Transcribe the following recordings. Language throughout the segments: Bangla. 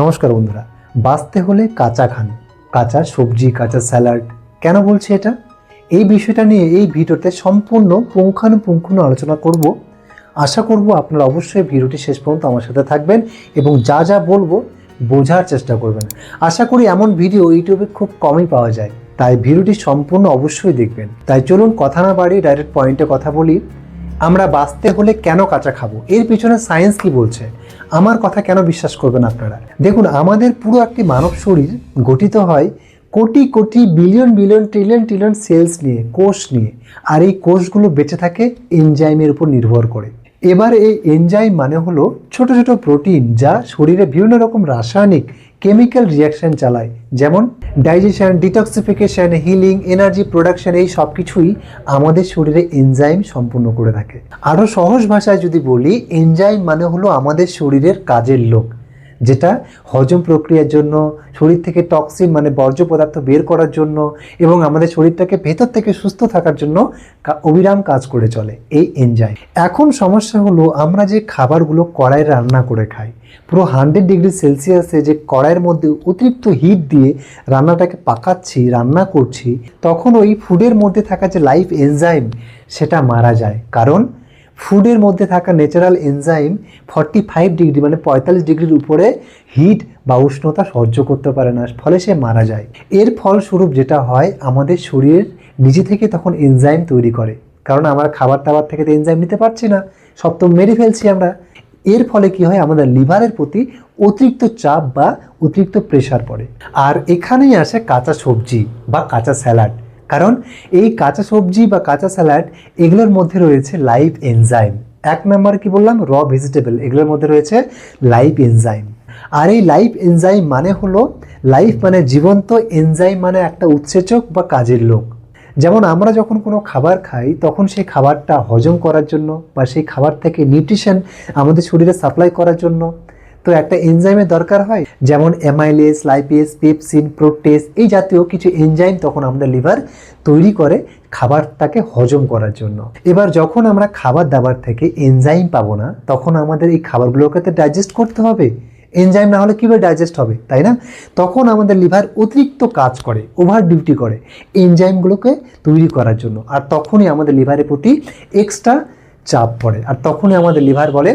নমস্কার বন্ধুরা, বাঁচতে হলে কাঁচা খান, কাঁচা সবজি, কাঁচা স্যালাড, কেন বলছি এটা? এই বিষয়টা নিয়ে এই ভিডিওতে সম্পূর্ণ পুঙ্খানুপুঙ্খানু আলোচনা করব। আশা করব আপনারা অবশ্যই ভিডিওটি শেষ পর্যন্ত আমার সাথে থাকবেন এবং যা যা বলব বোঝার চেষ্টা করবেন। আশা করি এমন ভিডিও ইউটিউবে খুব কমই পাওয়া যায়, তাই ভিডিওটি সম্পূর্ণ অবশ্যই দেখবেন। তাই চলুন কথা না বাড়িয়ে ডাইরেক্ট পয়েন্টে কথা বলি। আমরা বাঁচতে হলে কেন কাঁচা খাব? এর পিছনে সায়েন্স কি বলছে? আমার কথা কেন বিশ্বাস করবেন আপনারা? দেখুন, আমাদের পুরো একটি মানব শরীর গঠিত হয় কোটি কোটি billion billion trillion trillion cells নিয়ে, কোষ নিয়ে। আর এই কোষগুলো বেঁচে থাকে এনজাইমের উপর নির্ভর করে। এবার এই এনজাইম মানে হলো ছোট ছোট প্রোটিন যা শরীরে বিভিন্ন রকম রাসায়নিক কেমিক্যাল রিয়াকশন চালায়। যেমন digestion detoxification healing energy production এই সব কিছুই আমাদের শরীরে এনজাইম সম্পূর্ণ করে থাকে। আরও সহজ ভাষায় যদি বলি এনজাইম মানে হলো আমাদের শরীরের কাজের লোক। যেটা হজম প্রক্রিয়ার জন্য, শরীর থেকে টক্সিন মানে বর্জ্য পদার্থ বের করার জন্য এবং আমাদের শরীরটাকে ভেতর থেকে সুস্থ থাকার জন্য অবিরাম কাজ করে চলে এই এনজাইম এখন সমস্যা হলো আমরা যে খাবারগুলো কড়াই রান্না করে খাই, পুরো হান্ড্রেড ডিগ্রি সেলসিয়াসে যে কড়াইয়ের মধ্যে অতিরিক্ত হিট দিয়ে রান্নাটাকে পাকাচ্ছি, রান্না করছি, তখন ওই ফুডের মধ্যে থাকা যে লাইফ এনজাইম সেটা মারা যায়। কারণ ফুডের মধ্যে থাকা natural enzyme forty five degree মানে পঁয়তাল্লিশ ডিগ্রির উপরে হিট বা উষ্ণতা সহ্য করতে পারে না, ফলে সে মারা যায়। এর ফলস্বরূপ যেটা হয়, আমাদের শরীর নিজে থেকে তখন এনজাইম তৈরি করে। কারণ আমরা খাবার দাবার থেকে তো এনজাইম নিতে পারছি না, সব তো মেরে ফেলছি আমরা। এর ফলে কি হয়, আমাদের লিভারের প্রতি অতিরিক্ত চাপ বা অতিরিক্ত প্রেশার পড়ে। আর এখানেই আসে কাঁচা সবজি বা কাঁচা স্যালাড কারণ এই কাঁচা সবজি বা কাঁচা স্যালাড এগুলোর মধ্যে রয়েছে লাইভ এনজাইম এক নাম্বার কি বললাম? র ভেজিটেবল এগুলোর মধ্যে রয়েছে লাইভ এনজাইম আর এই লাইভ এনজাইম মানে হলো লাইফ মানে জীবন্ত এনজাইম মানে একটা উৎসেচক বা কাজের লোক। যেমন আমরা যখন কোনো খাবার খাই, তখন সেই খাবারটা হজম করার জন্য বা সেই খাবার থেকে নিউট্রিশন আমাদের শরীরে সাপ্লাই করার জন্য তো একটা এনজাইমের দরকার হয়, যেমন অ্যামাইলেস লাইপেস পেপসিন প্রোটেস এই জাতীয় কিছু এনজাইম তখন আমাদের লিভার তৈরি করে খাবারটাকে হজম করার জন্য। এবার যখন আমরা খাবার দাবার থেকে এনজাইম পাবো না, তখন আমাদের এই খাবারগুলোকে তো ডাইজেস্ট করতে হবে। এনজাইম না হলে কীভাবে ডাইজেস্ট হবে, তাই না? তখন আমাদের লিভার অতিরিক্ত কাজ করে ওভার ডিউটি করে এনজাইমগুলোকে তৈরি করার জন্য। আর তখনই আমাদের লিভারের প্রতি এক্সট্রা চাপ পড়ে। আর তখনই আমাদের লিভার বলে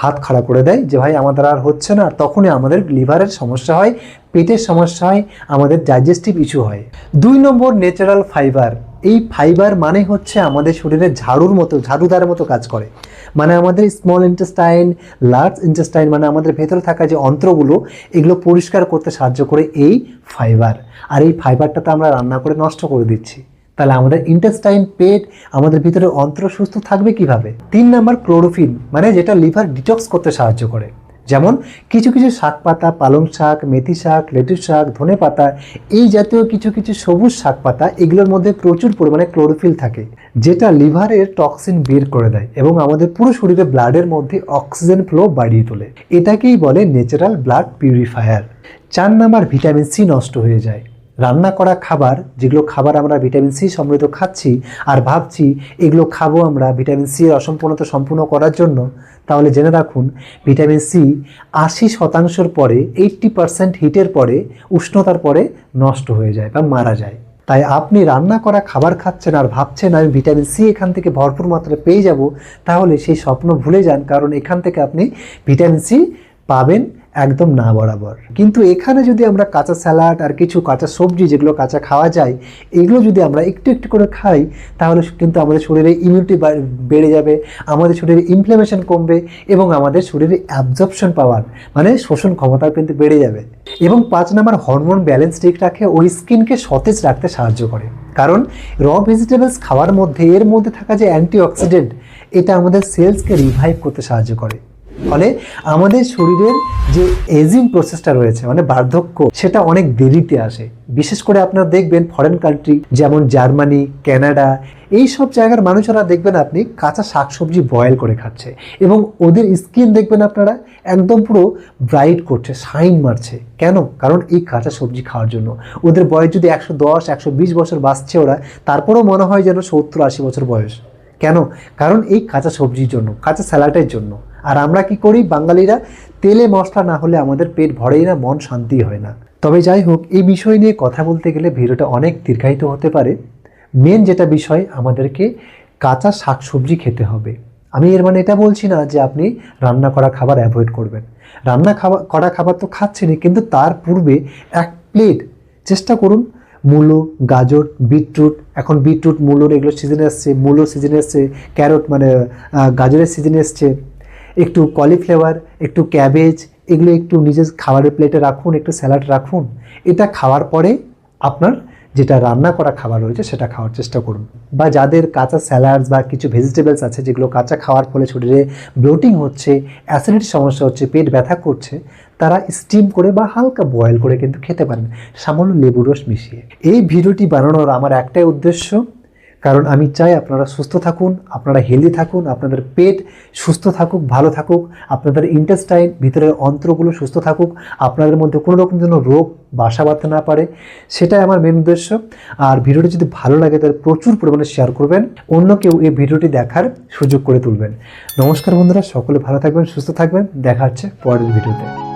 হাত খাড়া করে দেয় যে ভাই আমাদের আর হচ্ছে না তখনই আমাদের লিভারের সমস্যা হয়, পেটের সমস্যা হয়, আমাদের ডাইজেস্টিভ ইস্যু হয়। দুই নম্বর ন্যাচারাল ফাইবার। এই ফাইবার মানে হচ্ছে আমাদের শরীরে ঝাড়ুর মতো ঝাড়ুদারের মতো কাজ করে। মানে আমাদের স্মল ইন্টেস্টাইন লার্জ ইন্টেস্টাইন মানে আমাদের ভেতরে থাকা যে অন্ত্রগুলো, এগুলো পরিষ্কার করতে সাহায্য করে এই ফাইবার। আর এই ফাইবারটা তো আমরা রান্না করে নষ্ট করে দিচ্ছি। তাহলে আমাদের ইন্টেস্টাইন পেট আমাদের ভিতরে অন্ত্র সুস্থ থাকবে কীভাবে? তিন নাম্বার ক্লোরোফিন মানে যেটা লিভার ডিটক্স করতে সাহায্য করে। যেমন কিছু কিছু শাক পাতা, পালং শাক, মেথি শাক, লেটুস শাক, ধনে পাতা, এই জাতীয় কিছু কিছু সবুজ শাক পাতা, এগুলোর মধ্যে প্রচুর পরিমাণে ক্লোরোফিল থাকে, যেটা লিভারের টক্সিন বের করে দেয় এবং আমাদের পুরো শরীরে ব্লাডের মধ্যে অক্সিজেন ফ্লো বাড়িয়ে তোলে। এটাকেই বলে ন্যাচারাল ব্লাড পিউরিফায়ার চার নাম্বার ভিটামিন সি নষ্ট হয়ে যায়। রান্না করা খাবার, যেগুলো খাবার আমরা ভিটামিন সি সমৃদ্ধ খাচ্ছি আর ভাবছি এগুলো খাব আমরা ভিটামিন সি এর অসম্পূর্ণতা সম্পূর্ণ করার জন্য, তাহলে জেনে রাখুন, ভিটামিন সি আশি শতাংশের পরে এইট্টি পার্সেন্ট হিটের পরে, উষ্ণতার পরে নষ্ট হয়ে যায় বা মারা যায়। তাই আপনি রান্না করা খাবার খাচ্ছেন আর ভাবছেন, আমি ভিটামিন সি এখান থেকে ভরপুর মাত্রায় পেয়ে যাব, তাহলে সেই স্বপ্ন ভুলে যান, কারণ এখান থেকে আপনি ভিটামিন সি পাবেন একদম না বরাবর। কিন্তু এখানে যদি আমরা কাঁচা স্যালাড আর কিছু কাঁচা সবজি যেগুলো কাঁচা খাওয়া যায়, এগুলো যদি আমরা একটু একটু করে খাই, তাহলে কিন্তু আমাদের শরীরে ইমিউনিটি বেড়ে যাবে, আমাদের শরীরে ইনফ্লামেশন কমবে এবং আমাদের শরীরে অ্যাবজর্পশন পাওয়ার মানে শোষণ ক্ষমতাও কিন্তু বেড়ে যাবে। এবং পাঁচ নাম্বার হরমোন ব্যালেন্স ঠিক রাখে, ওই স্কিনকে সতেজ রাখতে সাহায্য করে। কারণ র ভেজিটেবলস খাওয়ার মধ্যে, এর মধ্যে থাকা যে অ্যান্টিঅক্সিডেন্ট এটা আমাদের সেলসকে রিভাইভ করতে সাহায্য করে। ফলে আমাদের শরীরের যে এজিং প্রসেসটা রয়েছে মানে বার্ধক্য, সেটা অনেক দেরিতে আসে। বিশেষ করে আপনারা দেখবেন ফরেন কান্ট্রি যেমন জার্মানি, কানাডা, এই সব জায়গার মানুষেরা দেখবেন আপনি কাঁচা শাকসবজি বয়েল করে খাচ্ছে এবং ওদের স্কিন দেখবেন আপনারা একদম পুরো ব্রাইট করছে শাইন মারছে। কেন? কারণ এই কাঁচা সবজি খাওয়ার জন্য। ওদের বয়স যদি একশো দশ, একশো বিশ বছর বাঁচছে ওরা, তারপরেও মনে হয় যেন সত্তর আশি বছর বয়স। কেন? কারণ এই কাঁচা সবজির জন্য, কাঁচা স্যালাডের জন্য। আর আমরা কি করি? বাঙালিরা তেলে মশলা না হলে আমাদের পেট ভরেই না, মন শান্তি হয় না। তবে যাই হোক, এই বিষয় নিয়ে কথা বলতে গেলে ভিডিওটা অনেক দীর্ঘায়িত হতে পারে। মেন যেটা বিষয়, আমাদেরকে কাঁচা শাকসবজি খেতে হবে। আমি এর মানে এটা বলছি না যে আপনি রান্না করা খাবার অ্যাভয়েড করবেন। রান্না খাবার করা খাবার তো খাচ্ছেনই, কিন্তু তার পূর্বে এক প্লেট চেষ্টা করুন, মূলো, গাজর, বিটরুট, এখন বিটরুট, মূলোর এগুলো সিজনে এসছে মূলো সিজনে এসছে ক্যারট মানে গাজরের সিজনে এসছে। একটু কলিফ্লেভার একটু ক্যাবেজ এগুলো একটু নিজের খাবারের প্লেটে রাখুন, একটু স্যালাড রাখুন। এটা খাওয়ার পরে আপনার যেটা রান্না করা খাবার রয়েছে সেটা খাওয়ার চেষ্টা করুন। বা যাদের কাঁচা স্যালাডস বা কিছু ভেজিটেবলস আছে যেগুলো কাঁচা খাওয়ার ফলে শরীরে ব্লোটিং হচ্ছে অ্যাসিডিটির সমস্যা হচ্ছে, পেট ব্যথা করছে, তারা স্টিম করে বা হালকা বয়েল করে কিন্তু খেতে পারেন। সামান্য লেবুর রস মিশিয়ে। এই ভিডিওটি বানানোর আমার একটাই উদ্দেশ্য কারণ আমি চাই আপনারা সুস্থ থাকুন, আপনারা হেলদি থাকুন, আপনাদের পেট সুস্থ থাকুক, ভালো থাকুক, আপনাদের ইন্টেস্টাইন ভিতরের অন্ত্রগুলো সুস্থ থাকুক, আপনাদের মধ্যে কোনো রকম যেন রোগ, বাসা বাঁধতে না পারে, সেটাই আমার মেন উদ্দেশ্য। আর ভিডিওটি যদি ভালো লাগে তাহলে প্রচুর পরিমাণে শেয়ার করবেন, অন্য কেউ এই ভিডিওটি দেখার সুযোগ করে তুলবেন। নমস্কার বন্ধুরা, সকলে ভালো থাকবেন, সুস্থ থাকবেন, দেখা হচ্ছে পরের ভিডিওতে।